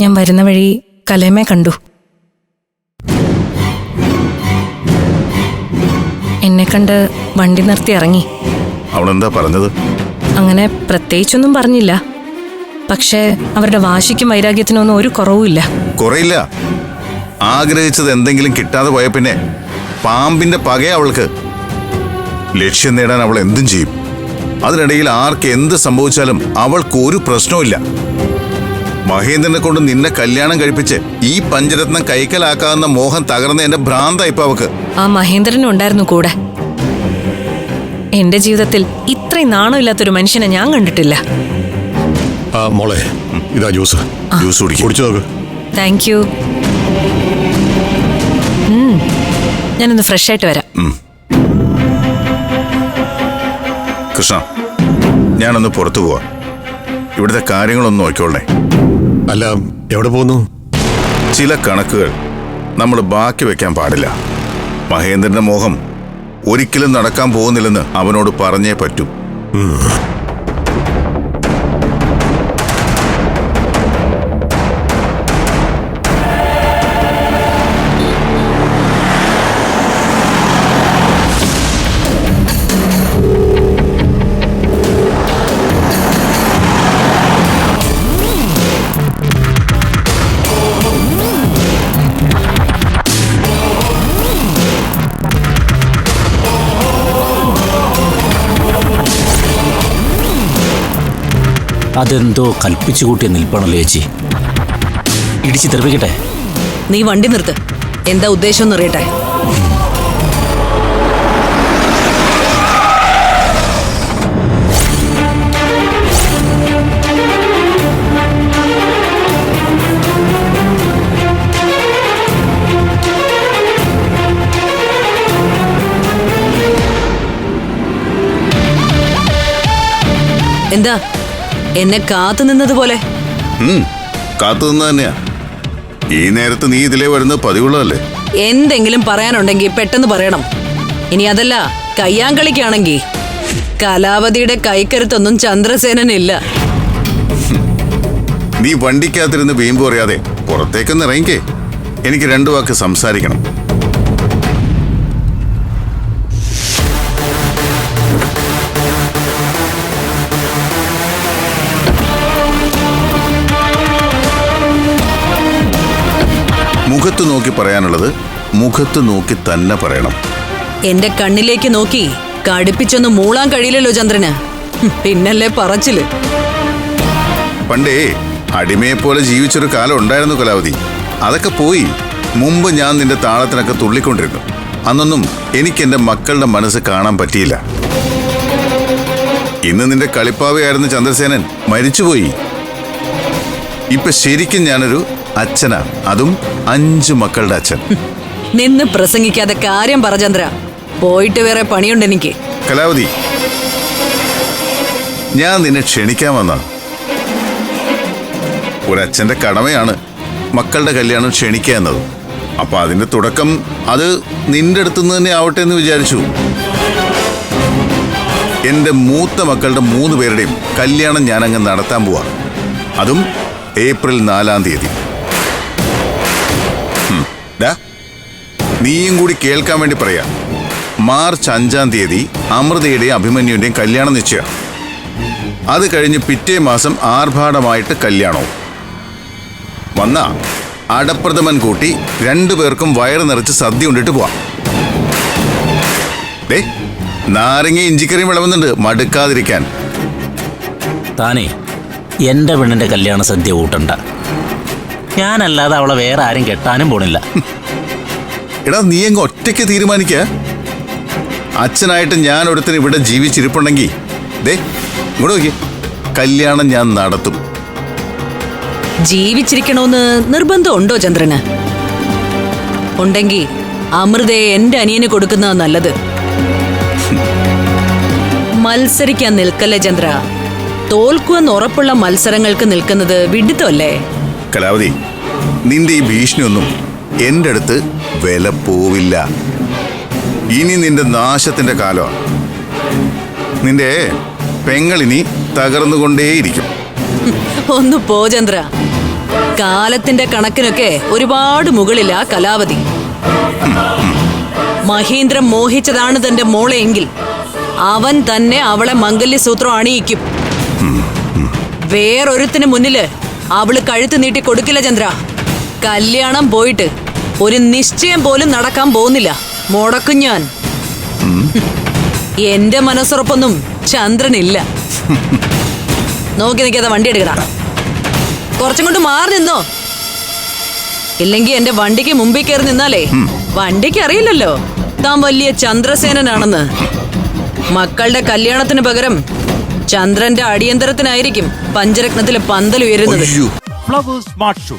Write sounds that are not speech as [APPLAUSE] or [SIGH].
ഞാൻ വരുന്ന വഴി കലേമെ കണ്ടു. എന്നെ കണ്ട് വണ്ടി നിർത്തി ഇറങ്ങി. അവളെന്താ പറഞ്ഞത്? അങ്ങനെ പ്രത്യേകിച്ചൊന്നും പറഞ്ഞില്ല. പക്ഷേ അവരുടെ വാശിക്കും വൈരാഗ്യത്തിനും ഒന്നും ഒരു കുറവുമില്ല കുറയില്ല. ആഗ്രഹിച്ചത് എന്തെങ്കിലും കിട്ടാതെ പോയ പിന്നെ പാമ്പിന്റെ പകയ അവൾക്ക്. ലക്ഷ്യം നേടാൻ അവൾ എന്തും ചെയ്യും. അതിനിടയിൽ ആർക്ക് എന്ത് സംഭവിച്ചാലും അവൾക്ക് ഒരു പ്രശ്നവുമില്ല മഹേന്ദ്രനെ കൊണ്ട് നിന്നെ കല്യാണം കഴിപ്പിച്ച് ഈ പഞ്ചരത്നം കൈക്കലാക്കാവുന്ന മോഹം തകർന്ന എന്റെ ഭ്രാന്ത ഇപ്പൊ അവക്ക്. ആ മഹേന്ദ്രനും ഉണ്ടായിരുന്നു കൂടെ. എന്റെ ജീവിതത്തിൽ ഇത്രയും നാണമില്ലാത്തൊരു മനുഷ്യനെ ഞാൻ കണ്ടിട്ടില്ല. ആ മോളെ ഇതാ ജ്യൂസ്. ജ്യൂസ് കുടിക്കും. കുടിച്ചു നോക്ക്. താങ്ക് യു ഞാനൊന്ന് ഫ്രഷ് ആയിട്ട് വരാം. കൃഷ്ണ ഞാനൊന്ന് പുറത്തു പോവാ. ഇവിടുത്തെ കാര്യങ്ങളൊന്നും നോക്കിക്കോളണേ. അല്ല എവിടെ പോകുന്നു? ചില കണക്കുകൾ നമ്മൾ ബാക്കി വെക്കാൻ പാടില്ല. മഹേന്ദ്രന്റെ മോഹം ഒരിക്കലും നടക്കാൻ പോകുന്നില്ലെന്ന് അവനോട് പറഞ്ഞേ പറ്റൂ. അതെന്തോ കൽപ്പിച്ചു കൂട്ടിയ നിൽപ്പണല്ലോ ചേച്ചി. ഇടിച്ചു തെറിപ്പിക്കട്ടെ. നീ വണ്ടി നിർത്ത്. എന്താ ഉദ്ദേശം എന്ന് അറിയട്ടെ എന്താ? എന്നെ കാത്തു നിന്നതുപോലെ കാത്തു നിന്ന് തന്നെയാ. ഈ നേരത്ത് നീ ഇതിലേ വരുന്നത് പതിവുള്ളതല്ലേ? എന്തെങ്കിലും പറയാനുണ്ടെങ്കിൽ പെട്ടെന്ന് പറയണം. ഇനി അതല്ല കയ്യാങ്കളിക്കാണെങ്കിൽ കലാവതിയുടെ കൈക്കരുത്തൊന്നും ചന്ദ്രസേനനില്ല. നീ വണ്ടിക്കകത്തിരുന്ന് വീമ്പ് പറയാതെ പുറത്തേക്കൊന്ന് ഇറങ്ങിക്കേ. എനിക്ക് രണ്ടു വാക്ക് സംസാരിക്കണം. മുഖത്ത് നോക്കി പറയാനുള്ളത് മുഖത്ത് നോക്കി തന്നെ പറയണം. എന്റെ കണ്ണിലേക്ക് നോക്കി കടുപ്പിച്ചൊന്ന് മൂളാൻ കഴിയില്ലല്ലോ ചന്ദ്രന്. പിന്നല്ലേ പറച്ചിൽ. പണ്ടേ അടിമയെ പോലെ ജീവിച്ചൊരു കാലം ഉണ്ടായിരുന്നു കലാവതി. അതൊക്കെ പോയി മുമ്പ് ഞാൻ നിന്റെ താളത്തിനൊക്കെ തുള്ളിക്കൊണ്ടിരുന്നു. അന്നൊന്നും എനിക്ക് എന്റെ മക്കളുടെ മനസ്സ് കാണാൻ പറ്റിയില്ല. ഇന്ന് നിന്റെ കളിപ്പാവയായിരുന്ന ചന്ദ്രസേനൻ മരിച്ചുപോയി. ഇപ്പൊ ശരിക്കും ഞാനൊരു അച്ഛനാ. അതും അഞ്ചു മക്കളുടെ അച്ഛൻ. നിന്ന് പ്രസംഗിക്കാതെ കാര്യം പറ ചന്ദ്ര. പോയിട്ട് വേറെ പണിയുണ്ട് എനിക്ക്. കലാവതി ഞാൻ നിന്നെ ക്ഷണിക്കാൻ വന്ന ഒരച്ഛന്റെ കടമയാണ് മക്കളുടെ കല്യാണം ക്ഷണിക്കുക എന്നത്. അപ്പൊ അതിന്റെ തുടക്കം അത് നിന്റെ അടുത്തുനിന്ന് തന്നെ ആവട്ടെ എന്ന് വിചാരിച്ചു. എന്റെ മൂത്ത മക്കളുടെ മൂന്ന് പേരുടെയും കല്യാണം ഞാനങ്ങ് നടത്താൻ പോവാ. അതും ഏപ്രിൽ നാലാം തീയതി. നീയും കൂടി കേൾക്കാൻ വേണ്ടി പറയാ. മാർച്ച് അഞ്ചാം തീയതി അമൃതയുടെയും അഭിമന്യുവിന്റെയും കല്യാണം നിശ്ചയം. അത് കഴിഞ്ഞ് പിറ്റേ മാസം ആർഭാടമായിട്ട് കല്യാണവും. വന്ന അടപ്രഥമൻ കൂട്ടി രണ്ടുപേർക്കും വയറ് നിറച്ച് സദ്യ കൊണ്ടിട്ട് പോവാം. നാരങ്ങ ഇഞ്ചിക്കറിയും വിളവുന്നുണ്ട് മടുക്കാതിരിക്കാൻ. താനേ എന്റെ പെണ്ണിന്റെ കല്യാണ സദ്യ കൂട്ടണ്ട. ഞാനല്ലാതെ അവളെ വേറെ ആരും കെട്ടാനും പോണില്ല. [LAUGHS] എടാ നീ അങ്ങ് ഒറ്റയ്ക്ക് തീരുമാനിക്കുക അച്ഛനായിട്ട് ഞാൻ ഒരുത്തിന് ഇവിടെ ജീവിച്ചിരിപ്പുണ്ടെങ്കിൽ ദേ ഇങ്ങോട്ട് നോക്കി കല്യാണം ഞാൻ നടത്തും. ജീവിച്ചിരിക്കണോന്ന് നിർബന്ധമുണ്ടോ ചന്ദ്രന്? ഉണ്ടെങ്കിൽ അമൃതയെ എന്റെ അനിയന് കൊടുക്കുന്ന നല്ലത്. മത്സരിക്കാൻ നിൽക്കല്ലേ ചന്ദ്ര? തോൽക്കുമെന്ന് ഉറപ്പുള്ള മത്സരങ്ങൾക്ക് നിൽക്കുന്നത് വിഡിത്തമല്ലേ? കലാവതി നിന്റെ ഈ ഭീഷണിയൊന്നും എന്റെ അടുത്ത് വില പോവില്ല. ഇനി നിന്റെ നാശത്തിന്റെ കാലമാണ്. നിന്റെ പെങ്ങളിനി തകർന്നുകൊണ്ടേയിരിക്കും. ഒന്ന് പോ ചന്ദ്ര. കാലത്തിന്റെ കണക്കിനൊക്കെ ഒരുപാട് മുകളില കലാവതി മഹീന്ദ്രൻ മോഹിച്ചതാണ് തന്റെ മോളെയെങ്കിൽ അവൻ തന്നെ അവളെ മംഗല്യസൂത്രം അണിയിക്കും. വേറൊരുത്തിന് മുന്നിൽ അവൾ കഴുത്ത് നീട്ടി കൊടുക്കില്ല ചന്ദ്ര. കല്യാണം പോയിട്ട് ഒരു നിശ്ചയം പോലും നടക്കാൻ പോകുന്നില്ല. മുടക്കും ഞാൻ എന്റെ മനസ്സുറപ്പൊന്നും ചന്ദ്രനില്ല. നോക്കി നിൽക്കാതെ വണ്ടി എടുക്കടാ. കുറച്ചും കൊണ്ട് മാറി നിന്നോ. ഇല്ലെങ്കി എന്റെ വണ്ടിക്ക് മുമ്പിൽ കയറി നിന്നാലേ വണ്ടിക്ക് അറിയില്ലല്ലോ. താൻ വലിയ ചന്ദ്രസേനനാണെന്ന്. മക്കളുടെ കല്യാണത്തിന് പകരം ചന്ദ്രന്റെ അടിയന്തരത്തിനായിരിക്കും പഞ്ചരത്നത്തിലെ പന്തൽ ഉയരുന്നത്. Flowers smart show.